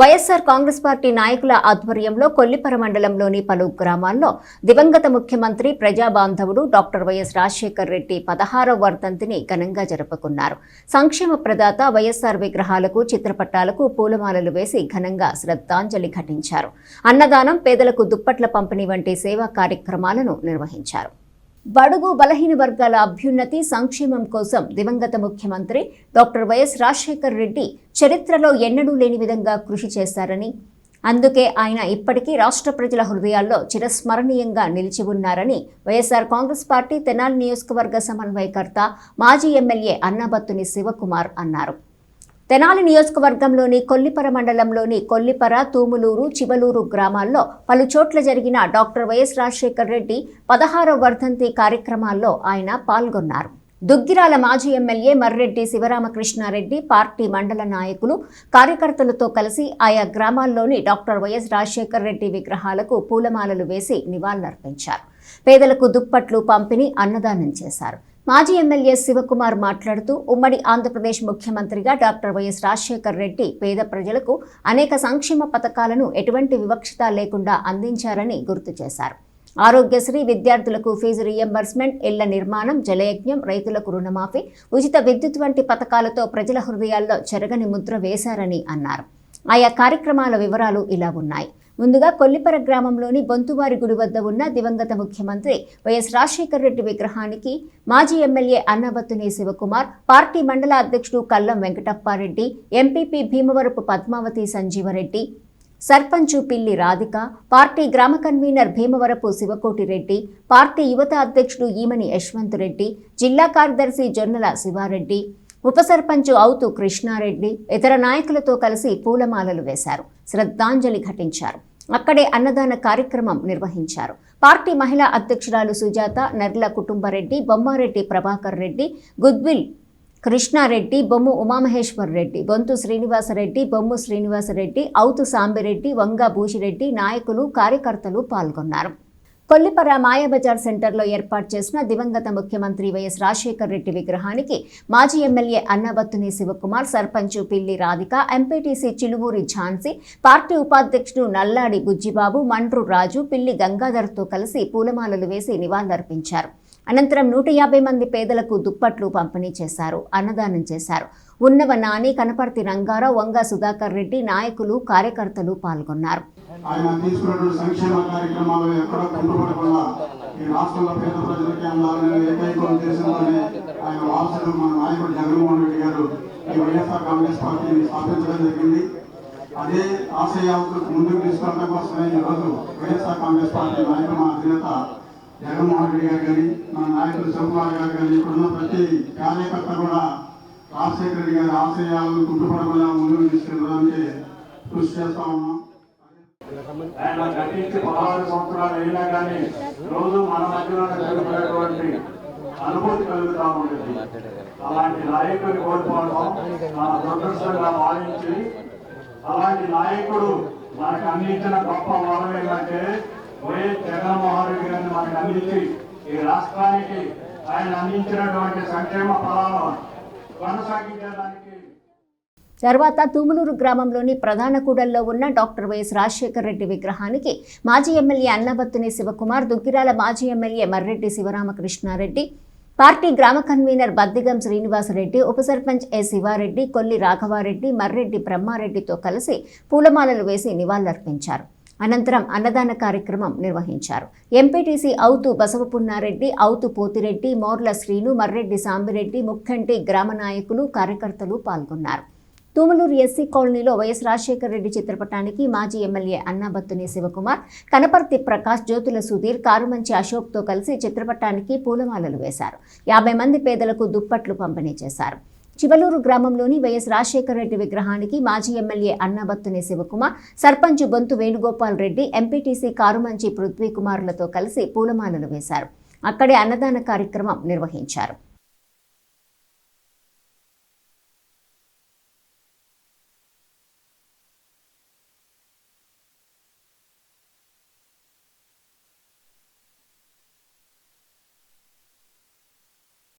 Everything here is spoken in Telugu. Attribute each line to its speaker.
Speaker 1: వైఎస్సార్ కాంగ్రెస్ పార్టీ నాయకుల ఆధ్వర్యంలో కొల్లిపర మండలంలోని పలు గ్రామాల్లో దివంగత ముఖ్యమంత్రి ప్రజాబాంధవుడు డాక్టర్ వైఎస్ రాజశేఖర్ రెడ్డి పదహారవ వర్ధంతిని ఘనంగా జరుపుకున్నారు. సంక్షేమ ప్రదాత వైఎస్సార్ విగ్రహాలకు చిత్రపటాలకు పూలమాలలు వేసి ఘనంగా శ్రద్ధాంజలి ఘటించారు. అన్నదానం పేదలకు దుప్పట్ల పంపిణీ వంటి సేవా కార్యక్రమాలను నిర్వహించారు. బడుగు బలహీన వర్గాల అభ్యున్నతి సంక్షేమం కోసం దివంగత ముఖ్యమంత్రి డాక్టర్ వైఎస్ రాజశేఖర్ రెడ్డి చరిత్రలో ఎన్నడూ లేని విధంగా కృషి చేశారని అందుకే ఆయన ఇప్పటికీ రాష్ట్ర ప్రజల హృదయాల్లో చిరస్మరణీయంగా నిలిచి ఉన్నారని వైఎస్ఆర్ కాంగ్రెస్ పార్టీ తెనాలి నియోజకవర్గ సమన్వయకర్త మాజీ ఎమ్మెల్యే అన్నబత్తుని శివకుమార్ అన్నారు. తెనాలి నియోజకవర్గంలోని కొల్లిపర మండలంలోని కొల్లిపర తూములూరు చివలూరు గ్రామాల్లో పలు చోట్ల జరిగిన డాక్టర్ వైఎస్ రాజశేఖర్ రెడ్డి పదహారో వర్ధంతి కార్యక్రమాల్లో ఆయన పాల్గొన్నారు. దుగ్గిరాల మాజీ ఎమ్మెల్యే మర్రెడ్డి శివరామకృష్ణారెడ్డి పార్టీ మండల నాయకులు కార్యకర్తలతో కలిసి ఆయా గ్రామాల్లోని డాక్టర్ వైఎస్ రాజశేఖర్ రెడ్డి విగ్రహాలకు పూలమాలలు వేసి నివాళులర్పించారు. పేదలకు దుప్పట్లు పంపిణీ అన్నదానం చేశారు. మాజీ ఎమ్మెల్యే శివకుమార్ మాట్లాడుతూ ఉమ్మడి ఆంధ్రప్రదేశ్ ముఖ్యమంత్రిగా డాక్టర్ వైఎస్ రాజశేఖర్ రెడ్డి పేద ప్రజలకు అనేక సంక్షేమ పథకాలను ఎటువంటి వివక్షత లేకుండా అందించారని గుర్తు చేశారు. ఆరోగ్యశ్రీ విద్యార్థులకు ఫీజు రీఎంబర్స్మెంట్ ఇళ్ళ నిర్మాణం జలయజ్ఞం రైతులకు రుణమాఫీ ఉచిత విద్యుత్ వంటి పథకాలతో ప్రజల హృదయాల్లో చెరగని ముద్ర వేశారని అన్నారు. ఆయా కార్యక్రమాల వివరాలు ఇలా ఉన్నాయి. ముందుగా కొల్లిపర గ్రామంలోని బొంతువారి గుడి వద్ద ఉన్న దివంగత ముఖ్యమంత్రి వైఎస్ రాజశేఖర రెడ్డి విగ్రహానికి మాజీ ఎమ్మెల్యే అన్నబత్తునే శివకుమార్ పార్టీ మండల అధ్యక్షుడు కల్లం వెంకటప్పారెడ్డి ఎంపీపీ భీమవరపు పద్మావతి సంజీవరెడ్డి సర్పంచు పిల్లి రాధిక పార్టీ గ్రామ కన్వీనర్ భీమవరపు శివకోటిరెడ్డి పార్టీ యువత అధ్యక్షుడు ఈమని యశ్వంత్ రెడ్డి జిల్లా కార్యదర్శి జొన్నల శివారెడ్డి ఉప సర్పంచు అవుతు కృష్ణారెడ్డి ఇతర నాయకులతో కలిసి పూలమాలలు వేశారు. శ్రద్ధాంజలి ఘటించారు. అక్కడే అన్నదాన కార్యక్రమం నిర్వహించారు. పార్టీ మహిళా అధ్యక్షురాలు సుజాత నర్ల కుటుంబరెడ్డి బొమ్మారెడ్డి ప్రభాకర్ రెడ్డి గుద్విల్ కృష్ణారెడ్డి బొమ్ము ఉమామహేశ్వర్ రెడ్డి బొంతు శ్రీనివాసరెడ్డి బొమ్ము శ్రీనివాసరెడ్డి అవుతు సాంబిరెడ్డి వంగ భూషిరెడ్డి నాయకులు కార్యకర్తలు పాల్గొన్నారు. కొల్లిపర మాయాబజార్ సెంటర్లో ఏర్పాటు చేసిన దివంగత ముఖ్యమంత్రి వైఎస్ రాజశేఖర్ రెడ్డి విగ్రహానికి మాజీ MLA Annabathuni Shivakumar sarpanch Pilli Radhika MPTC Chiluvuri Jhansi party ఉపాధ్యక్షుడు నల్లాడి బుజ్జిబాబు మండ్రు రాజు పిల్లి గంగాధర్తో కలిసి పూలమాలలు వేసి నివాళులర్పించారు. అనంతరం నూట యాభై మంది పేదలకు దుప్పట్లు పంపిణీ చేశారు అన్నదానం చేశారు. ఉన్నవ నాని కనపర్తి రంగారావు వంగ సుధాకర్ రెడ్డి నాయకులు కార్యకర్తలు పాల్గొన్నారు.
Speaker 2: ఆయన తీసుకున్నటువంటి సంక్షేమ కార్యక్రమాలు ఎక్కడ కంటుపడకుండా ఈ రాష్ట్రంలో పేద ప్రజలకి అందాలని ఏకైక ఉద్దేశంతోనే ఆయన వారసుడు మన నాయకుడు జగన్మోహన్ రెడ్డి గారు ఈ వైఎస్ఆర్ కాంగ్రెస్ పార్టీని స్థాపించడం జరిగింది. అదే ఆశయాలకు ముందుకు తీసుకెళ్ళడం కోసమే ఈరోజు వైఎస్ఆర్ కాంగ్రెస్ పార్టీ నాయకుడు మా అధినేత జగన్మోహన్ రెడ్డి గారు కానీ మన నాయకుడు శివకుమార్ గారు కానీ ఇక్కడున్న ప్రతి కార్యకర్త కూడా రాజశేఖర రెడ్డి గారి ఆశయాలను గుర్తుపడకుండా ముందుకు తీసుకెళ్ళడానికి కృషి చేస్తా ఉన్నాం. ఆయన గతించి పదహారు సంవత్సరాలు అయినా కానీ రోజు మన మధ్యలో జరుగుతున్నటువంటి అనుభూతి కలుగుతా ఉంటుంది అలాంటి నాయకుడిని కోల్పోవడం మన దురదృష్టంగా భావించి అలాంటి నాయకుడు మనకు అందించిన గొప్ప వరం ఏంటంటే వైఎస్ జగన్మోహన్ రెడ్డి గారిని మనకు అందించి ఈ రాష్ట్రానికి ఆయన అందించినటువంటి సంక్షేమ ఫలాలను కొనసాగించడానికి
Speaker 1: తర్వాత తూములూరు గ్రామంలోని ప్రధాన కూడల్లో ఉన్న డాక్టర్ వైఎస్ రాజశేఖర రెడ్డి విగ్రహానికి మాజీ ఎమ్మెల్యే అన్నబత్తుని శివకుమార్ దుగ్గిరాల మాజీ ఎమ్మెల్యే మర్రెడ్డి శివరామకృష్ణారెడ్డి పార్టీ గ్రామ కన్వీనర్ బద్దిగం శ్రీనివాసరెడ్డి ఉప సర్పంచ్ ఎ శివారెడ్డి కొల్లి రాఘవారెడ్డి మర్రెడ్డి బ్రహ్మారెడ్డితో కలిసి పూలమాలలు వేసి నివాళులర్పించారు. అనంతరం అన్నదాన కార్యక్రమం నిర్వహించారు. ఎంపీటీసీ అవుతు బసవపున్నారెడ్డి అవుతు పోతిరెడ్డి మోర్ల శ్రీను మర్రెడ్డి సాంబిరెడ్డి ముఖ్యంటి గ్రామ నాయకులు కార్యకర్తలు పాల్గొన్నారు. తూమలూరు ఎస్సీ కాలనీలో వైఎస్ రాజశేఖర రెడ్డి చిత్రపటానికి మాజీ ఎమ్మెల్యే అన్నాబత్తుని శివకుమార్ కనపర్తి ప్రకాష్ జ్యోతుల సుధీర్ కారుమంచి అశోక్తో కలిసి చిత్రపటానికి పూలమాలలు వేశారు. యాభై మంది పేదలకు దుప్పట్లు పంపిణీ చేశారు. చివలూరు గ్రామంలోని వైఎస్ రాజశేఖర రెడ్డి విగ్రహానికి మాజీ ఎమ్మెల్యే అన్నబత్తుని శివకుమార్ సర్పంచ్ బొంతు వేణుగోపాల్ రెడ్డి ఎంపీటీసీ కారుమంచి పృథ్వీ కుమార్లతో కలిసి పూలమాలలు వేశారు. అక్కడే అన్నదాన కార్యక్రమం నిర్వహించారు.